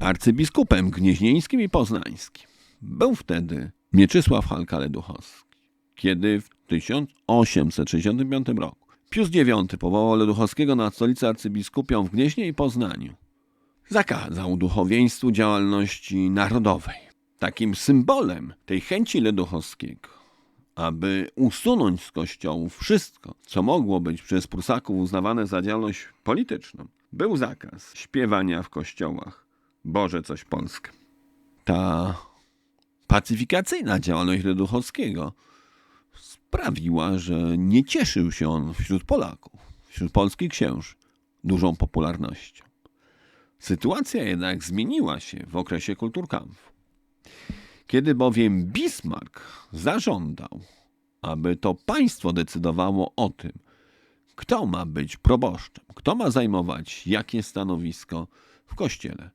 arcybiskupem gnieźnieńskim i poznańskim. Był wtedy Mieczysław Halka-Leduchowski, kiedy w 1865 roku Pius IX powołał Leduchowskiego na stolicę arcybiskupią w Gnieźnie i Poznaniu. Zakazał duchowieństwu działalności narodowej. Takim symbolem tej chęci Leduchowskiego, aby usunąć z kościołów wszystko, co mogło być przez Prusaków uznawane za działalność polityczną, był zakaz śpiewania w kościołach Boże coś Polskę. Ta pacyfikacyjna działalność Leduchowskiego sprawiła, że nie cieszył się on wśród Polaków, wśród polskich księży dużą popularnością. Sytuacja jednak zmieniła się w okresie kulturkampfu. Kiedy bowiem Bismarck zażądał, aby to państwo decydowało o tym, kto ma być proboszczem, kto ma zajmować jakie stanowisko w kościele,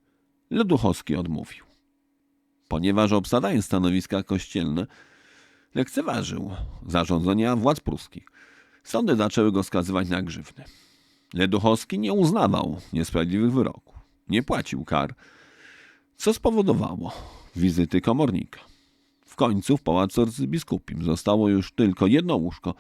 Leduchowski odmówił. Ponieważ obsadając stanowiska kościelne, lekceważył zarządzenia władz pruskich. Sądy zaczęły go skazywać na grzywny. Leduchowski nie uznawał niesprawiedliwych wyroków, nie płacił kar, co spowodowało wizyty komornika. W końcu w pałacu arcybiskupim zostało już tylko jedno łóżko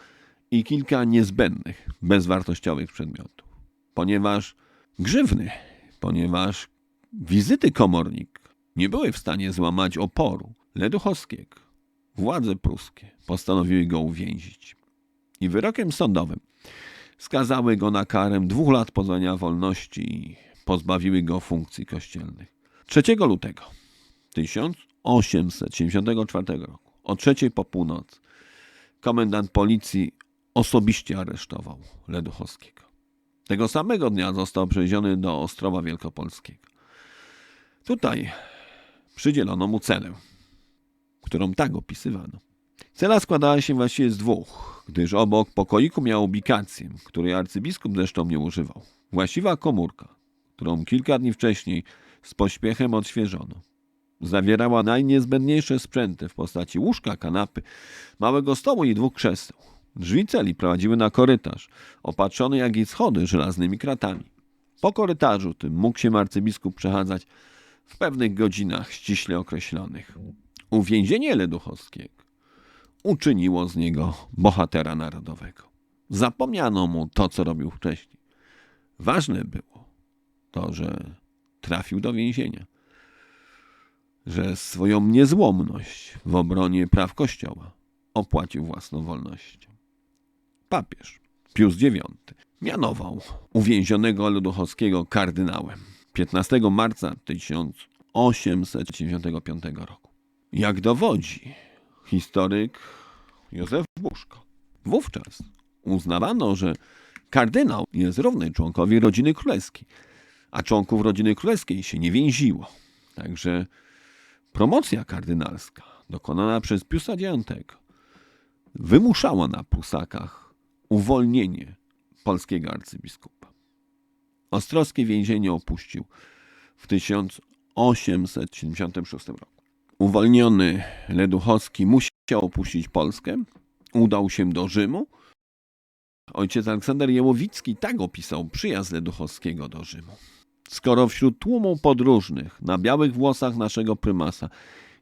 i kilka niezbędnych, bezwartościowych przedmiotów. Ponieważ grzywny, ponieważ wizyty komornik nie były w stanie złamać oporu Leduchowskiego, władze pruskie postanowiły go uwięzić. I wyrokiem sądowym skazały go na karę dwóch lat pozbawienia wolności i pozbawiły go funkcji kościelnych. 3 lutego 1874 roku, o trzeciej po północy, komendant policji osobiście aresztował Leduchowskiego. Tego samego dnia został przewieziony do Ostrowa Wielkopolskiego. Tutaj przydzielono mu celę, którą tak opisywano. Cela składała się właściwie z dwóch, gdyż obok pokoiku miał ubikację, której arcybiskup zresztą nie używał. Właściwa komórka, którą kilka dni wcześniej z pośpiechem odświeżono. Zawierała najniezbędniejsze sprzęty w postaci łóżka, kanapy, małego stołu i dwóch krzeseł. Drzwi celi prowadziły na korytarz, opatrzony jak i schody żelaznymi kratami. Po korytarzu tym mógł się arcybiskup przechadzać w pewnych godzinach ściśle określonych. Uwięzienie Leduchowskiego uczyniło z niego bohatera narodowego. Zapomniano mu to, co robił wcześniej. Ważne było to, że trafił do więzienia, że swoją niezłomność w obronie praw Kościoła opłacił własną wolnością. Papież Pius IX mianował uwięzionego Leduchowskiego kardynałem 15 marca 1895 roku. Jak dowodzi historyk Józef Buszko, wówczas uznawano, że kardynał jest równy członkowi rodziny królewskiej, a członków rodziny królewskiej się nie więziło. Także promocja kardynalska dokonana przez Piusa IX wymuszała na Prusakach uwolnienie polskiego arcybiskupa. Ostrowskie więzienie opuścił w 1876 roku. Uwolniony Leduchowski musiał opuścić Polskę, udał się do Rzymu. Ojciec Aleksander Jełowicki tak opisał przyjazd Leduchowskiego do Rzymu. Skoro wśród tłumu podróżnych na białych włosach naszego prymasa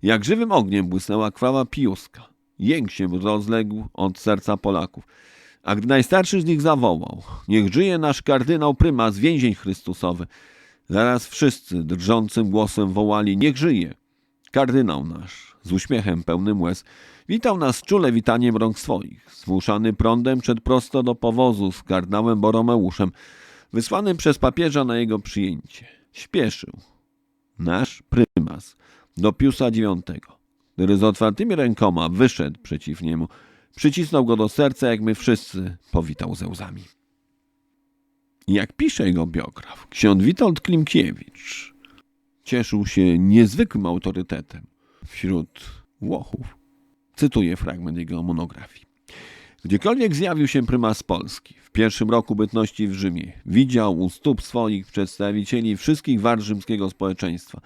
jak żywym ogniem błysnęła krwawa piuska, jęk się rozległ od serca Polaków. A gdy najstarszy z nich zawołał, niech żyje nasz kardynał prymas, więzień Chrystusowy, zaraz wszyscy drżącym głosem wołali, niech żyje. Kardynał nasz, z uśmiechem pełnym łez, witał nas czule witaniem rąk swoich, zmuszany prądem przed prosto do powozu z kardynałem Boromeuszem, wysłanym przez papieża na jego przyjęcie. Śpieszył nasz prymas do Piusa IX, który z otwartymi rękoma wyszedł przeciw niemu, przycisnął go do serca, jak my wszyscy, powitał ze łzami. Jak pisze jego biograf, ksiądz Witold Klimkiewicz cieszył się niezwykłym autorytetem wśród Włochów. Cytuję fragment jego monografii. Gdziekolwiek zjawił się prymas Polski w pierwszym roku bytności w Rzymie, widział u stóp swoich przedstawicieli wszystkich wart rzymskiego społeczeństwa.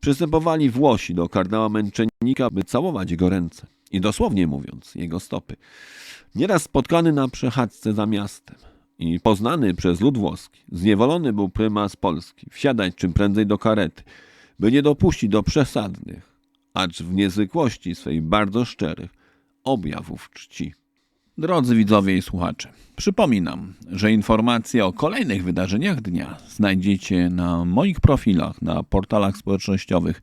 Przystępowali Włosi do kardynała męczennika, by całować jego ręce i dosłownie mówiąc, jego stopy. Nieraz spotkany na przechadzce za miastem i poznany przez lud włoski, zniewolony był prymas Polski, wsiadać czym prędzej do karety, by nie dopuścić do przesadnych, acz w niezwykłości swej bardzo szczerych objawów czci. Drodzy widzowie i słuchacze, przypominam, że informacje o kolejnych wydarzeniach dnia znajdziecie na moich profilach na portalach społecznościowych